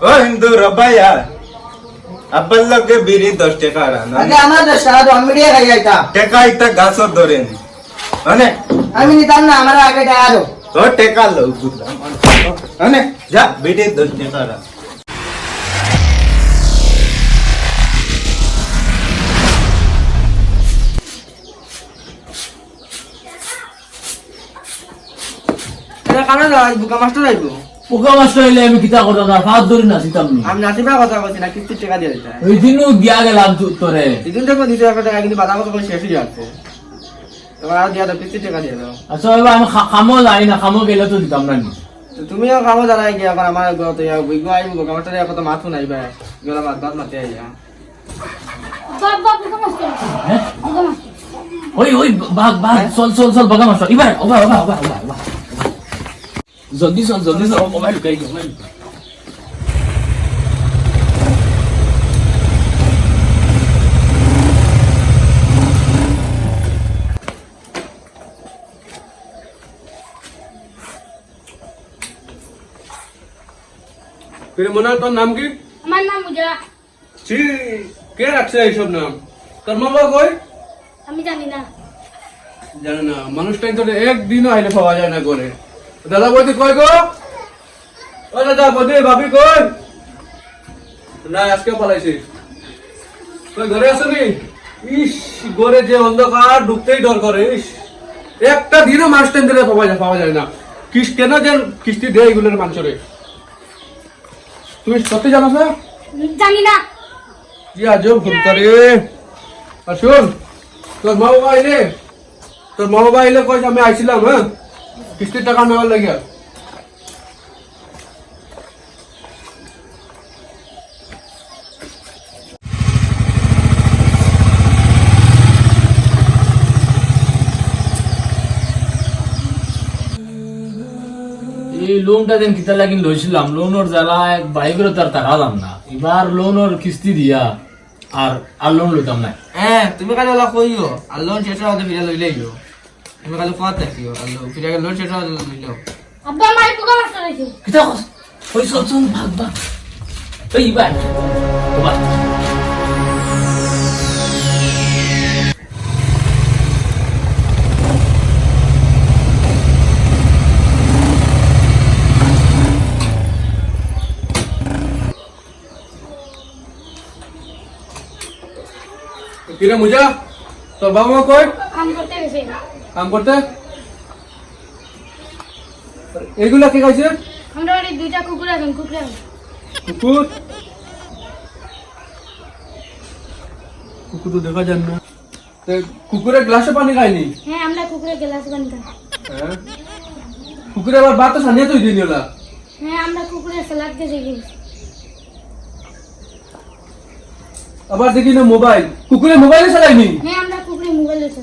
ও হিন্দু রবাইয়া আব্বার লগে বিড়ি দশ টাকা আনা আগে আমার দেশ সারা আমি দিয়ে খাই যাইতাম টেকা ইটা গাছর ধরেন মানে আমি নিতাম না আমার আগে টাকা দো ও টেকা লো বুঝলাম মানে যা বিড়ি দশ টাকা আনা এটা কারণ বুকা মাস্টার আইব পোকা মাস্টার হইলে আমি কিতা করতাম না ফাঁস ধরি না। আমি নাতিবা কথা কইছি না কিস্তির টাকা দিয়ে দিতে ওই দিনও গিয়া গেলাম তোরে দিদিন দেখো দিতে একটা টাকা কিন্তু বাধা কথা করে শেষ হয়ে যাচ্ছে তোমার আর দিয়া দাও কিস্তির টাকা দিয়ে দাও। আচ্ছা এবার আমি খামো যাই না খামো গেলে তো দিতাম না তুমিও খাব দাঁড়াই গিয়া এখন আমার গত বুইগো আইব বুকা কত মাথু নাই ভাই গলা মাত বাত মাতে আইয়া। হ্যাঁ? ওই ওই বাঘ বাঘ চল চল চল বাঘা মাস্টার এবার ওবা ওবা ওবা ওবা। জলদি চল জলদি চল মোবাইল লুকাই মোবাইল লুকাই। মনে তোর নাম কি আমার নাম উজা ছি কে রাখছে এইসব নাম তোর মা বাবা কই আমি জানি না জানে না মানুষটাই তো একদিনও আইলে পাওয়া যায় না করে দাদা বৌদি কই গো? ও দাদা বৌদি ভাবি কই? না আজকে পালাইছি। কই ঘরে আসনি ইস ঘরে যে অন্ধকার ঢুকতেই ডর করে ইস। একটা দিনও মাস টাইম দিলে পাওয়া যায় পাওয়া যায় না। কিস কেন যে কিস্তি দেয় এগুলোর মানুষরে? তুমি সত্যি জানো না? জানি না। কি আজব ঘুরতা রে? আর শোন তোর মা বাবা আইলে তোর মা বাবা আইলে কই যে আমি আইছিলাম হ্যাঁ? কিস্তির টাকা নেওয়ার লাগে। এই লোনটা দেন কিতা লাগিন লইছিলাম লোনের জ্বালায় বাড়ি করে তার টাকা দাম না। এবার লোনের কিস্তি দিয়া আর আর লোন লইতাম না। হ্যাঁ তুমি ওলা কইও আর লোন শেষ হওয়াতে ফিরে লইলে আমি কালু কত থাকিও আলো ফিরে গেল সেটা আলো নিলো আব্বা মাই পোকা মারতে রইছে কি তো ওই সলসন ভাগ ভাগ এই বাট বাট किरे मुझे तो बाबा कोई काम करते कैसे কাম করতে? এইগুলা কে খাইছে? আমরা বাড়ি দুইটা কুকুর আছেন কুকুর কুকুর? কুকুর তো দেখা যান না। তে কুকুরের গ্লাসে পানি খায়নি? হ্যাঁ আমরা কুকুরের গ্লাস বানি খাই। হ্যাঁ। কুকুরে আবার বাত সানিয়ে তুই দিনি ওলা? হ্যাঁ আমরা কুকুরের স্যালাড দিয়ে গেছি। আবার দেখি না মোবাইল কুকুরে মোবাইলে চালাইনি হ্যাঁ আমরা কুকুরের মোবাইলে আছে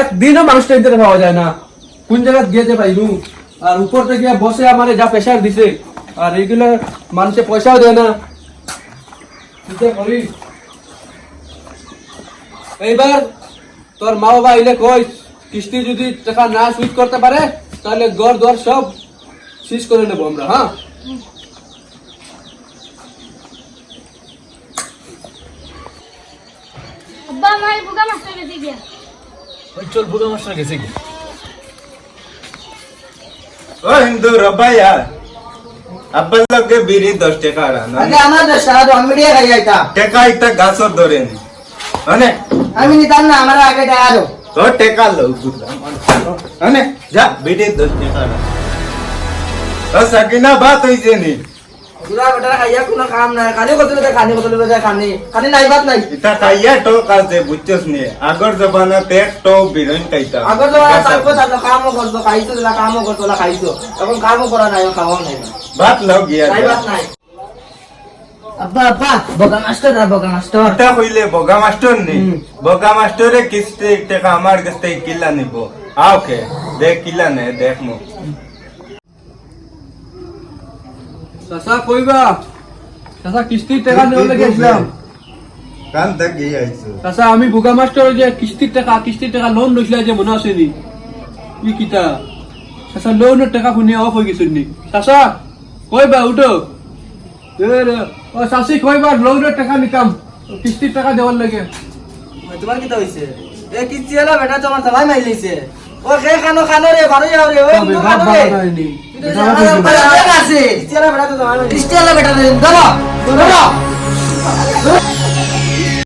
একদিনও মানুষটা ইন্টারে পাওয়া যায় না। কোন জায়গায় গিয়েছে পাইলু আর উপর থেকে বসে আমার যা প্রেশার দিছে। আর এইগুলো মানুষে পয়সাও দেয় না। এইবার তোর মা বাবা আইলে কই কিস্তি যদি টাকা না সুদ করতে পারে, তাহলে ঘর দর সব শেষ করে নেব আমরা হ্যাঁ? আব্বা, আমার বুকা মাস্টার গিয়া ওই চল বুড়ো মাস্টার গেছে কি ও হিন্দু রবাইয়া আব্বার লগে বিড়ি দশ টাকা আনা। আগে আমার দেশ সারা আমি দিয়ে খাই যাইতাম টেকা ইটা গাছর ধরেন মানে? আমি নিতাম না আমার আগে টাকা দো ও টেকা লো বুঝলাম মানে? যা বিড়ি দশ টাকা আনা। ও সাকিনা বাত হইছে নি। গুলা বেটা খাইয়া কোনো কাম নাই। খালি কত লোকে খানি কত লোকে খানি খানি নাই বাত নাই। এটা খাইয়া টোক আছে বুঝছস নি? আগর জমানাতে টো বিরন খাইতা আগর তো তারপর তারপর কামও করতো খাইতো তোলা কামও করতো তোলা খাইতো এখন কামও করা নাই নাই। ভাত লও গিয়া নাই বাত নাই। আব্বা আব্বা বগা মাস্টার আর বগা মাস্টার কইলে বগা মাস্টার নি? বগা মাস্টারে কিস্তি টাকা আমার কাছ কিলা নিব। আও কে দেখ কিলা নে দেখ মু চাচা কইবা চাচা কিস্তির টাকা নেওয়ার গেছিলাম কান তাক গিয়ে আইছো চাচা আমি বুগা মাস্টার যে কিস্তির টাকা কিস্তির টাকা লোন লৈছিলা যে মনে আছে নি? ই কিতা? চাচা লোনের টাকা শুনি অফ হয়ে গেছিল নি? চাচা কইবা উঠো। এ রে, ও চাচি কইবা লোনের টাকা নিতাম কিস্তির টাকা দেওয়ার লাগে। তোমার কি হইছে এ কিচ্ছি হলো বেটা তোমার সবাই মাই লইছে ও কে কানো কানো রে বারো যাও রে ও তবে ভাত বেটা বেটা ধরো।